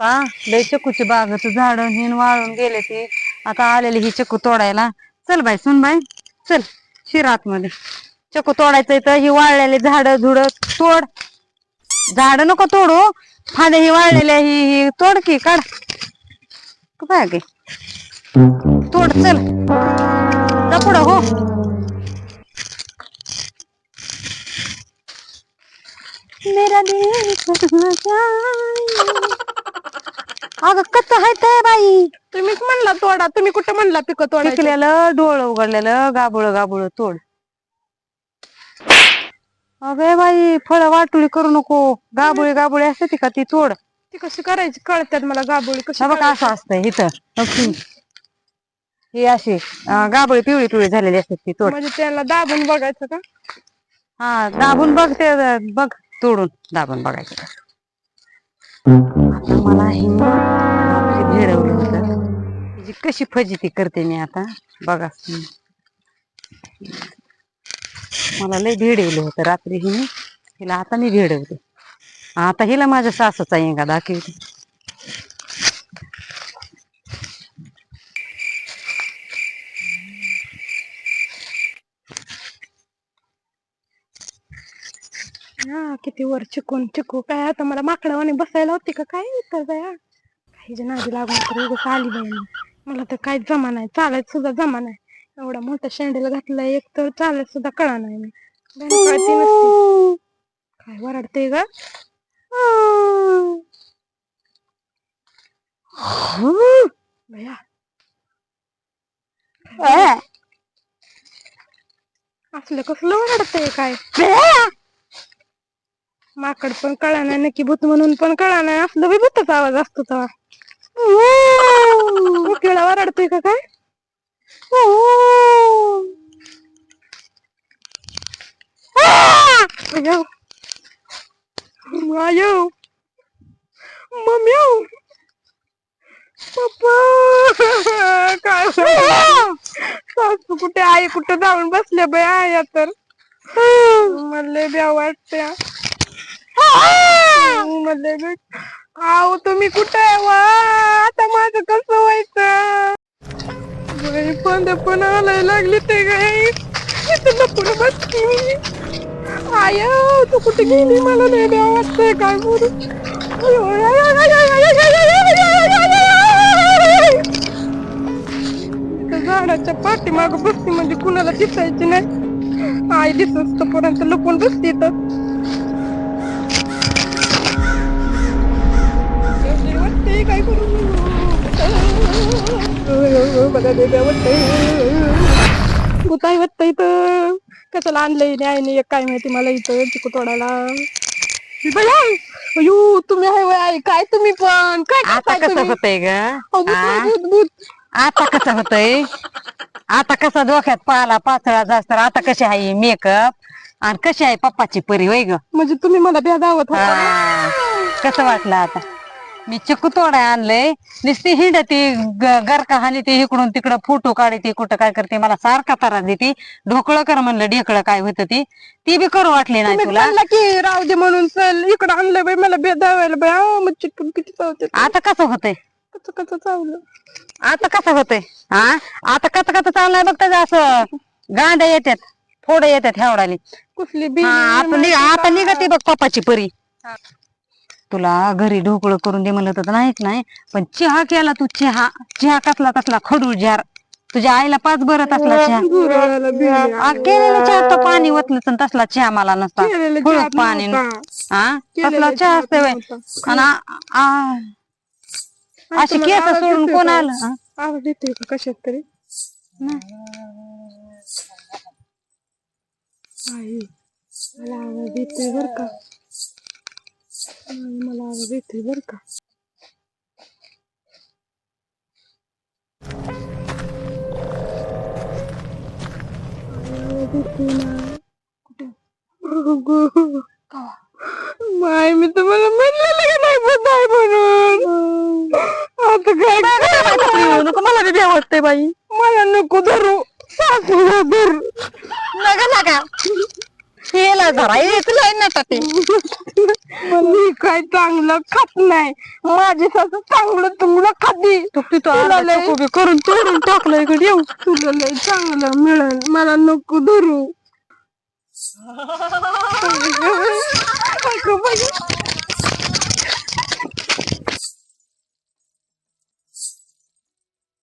पा. लय चक्कूची बागच झाड हिन वाळून गेले ते. आता आलेली ही चक्कू तोडायला. चल बाई सुन बाई. चल शिरात मध्ये चक्कू तोडायचं तर ही वाळलेली झाड झुड तोड. झाड नको तोडू. फांद्या ही वाळलेल्या ही ही तोड की काढ. काय गे तोड चल. जा पुढं हो. मेरा दिल अगं कच आहे ते बाई? तुम्हीच म्हणला तोडा तुम्ही कुठं म्हणला पिक तोडा पिकलेलं डोळ उघडलेलं गाबुळ गाबुळ तोड. अगे बाई फळ वाटुळी करू नको. गाबुळी गाबुळी असते ती का ती तोड. ती कशी करायची? कळतात मला गाबोळी कशी हा बघ असं असतंय इथं. बघ. ही अशी अं, गाबुळी पिवळी पिवळी झालेली असते ती तोड. म्हणजे त्याला दाबून बघायचं का? हा दाबून बघ ते बघ तोडून दाबून बघायचं. मला हे रात्री भेडवलं होतं कशी फजिती करते मी आता. बघा. मला लय भेडवलं होतं रात्री हिने हिला आता मी भेडवते आता हिला माझ्या सासूचा येंगा दाखवते. हा किती वर चिकून चिकू काय? आता मला माकडावाने बसायला होती का काय? तर बाया काही जे नादी लागून तर उगाच आली बाई. मला तर काही जमा नाही चालायचं सुद्धा जमा नाही. एवढा मोठा शेंडेल घातला एक तर चालायचं सुद्धा कळा नाही मी बाहेर कळती नसती. काय वरडते ग? भया असलं कसलं वरडतंय काय? माकड पण कळा नाही नक्की भूत म्हणून पण कळा नाही असलं बी भूताचा आवाज असतो तेव्हा. किळा वरडतोय का काय? आयो. पप्पा. काय सासू कुठे? आई कुठे जाऊन बसले बाय आया तर. मला ब्या वाटत्या. मला बी आहो तुम्ही कुठे आहे वा आता माझं कसं व्हायचं पंध पण आलाय लागली ते गाई इथं लपून बसती आय तू कुठे गेली मला नाही ब्या वाटतंय काय करू झाडाच्या पाठीमाग बसती म्हणजे कुणाला दिसायची नाही आई दिसत पर्यंत लपून बसती तर भूताई वाटतं इथं कशाला आणलंय न्यायने एक काय माहिती मला इथं चिकू तोडायला बया अयो तुम्ही आहे वय काय तुम्ही पण काय आता करताय कसं तुम्ही? होतंय ग अहो, भूत, आ? भूत, भूत. आता कसं होतंय आता कसा डोक्यात पाला पाचळा जास्त आता कशी आहे मेकअप आणि कशी आहे पप्पाची परी होय ग म्हणजे तुम्ही मला द्या दावत होता ना? हा. कसं वाटलं आता मी चिकू तोडाय आणलंय नुसती हिंडती ग- गरका हानी ती इकडून तिकडं फोटो काढते कुठं काय करते मला सारखा त्रास देते. ढोकळं कर म्हणलं ढेकळं काय होतं ती. ती बी करू वाटली नाही तुला. म्हणला की राहू दे म्हणून चल इकडं आणलं बाई मला बे दावायला बाई. आ, मग किती चावते आता कसं होतंय? कसं कसं चावलं? आता कसं होतंय? हा? आता कसं कसं चाललंय बघ त्याचं असं गांड्या येतात फोड येतात हेवडाली. कुठली बी हा, आता निघ आता निघते बघ पप्पाची परी. तुला घरी ढोकळं करून दे म्हणलं तर नाहीच नाही पण चहा केला तू चहा चहा कसला कसला खडूळ जार तुझ्या आईला पाच बरत असला चहा आ, केलेलं चहा तर पाणी ओतलं तर तसला चहा मला नसता केलेलं पाणी नव्हता. हा केलेलं तसला चहा असते. नव्हता. आणि आ- अशी केस आवाज सोडून येतोय कोण का? आलं हा? आवाज येतोय का कशात तरी आई मला आवाज येतोय बर का मला आवाज येतोय बर का. माय मी तुम्हाला म्हणलेलं का नाही बसाय म्हणून. आता काय येऊ नको मला बी वाटतंय बाई. मला नको धरू. सासूला धर. नका नका. हेला जरा. ये तुला आहे नटा ते. मी काय चांगलं खात नाही. माझी सासू चांगलं तुंगलं खाती. तू तुला लय- चकू बी करून तोडून टाकलं इकडे येऊ. तुला लय चांगलं मिळेल. मला नको धरू. अगं बाई,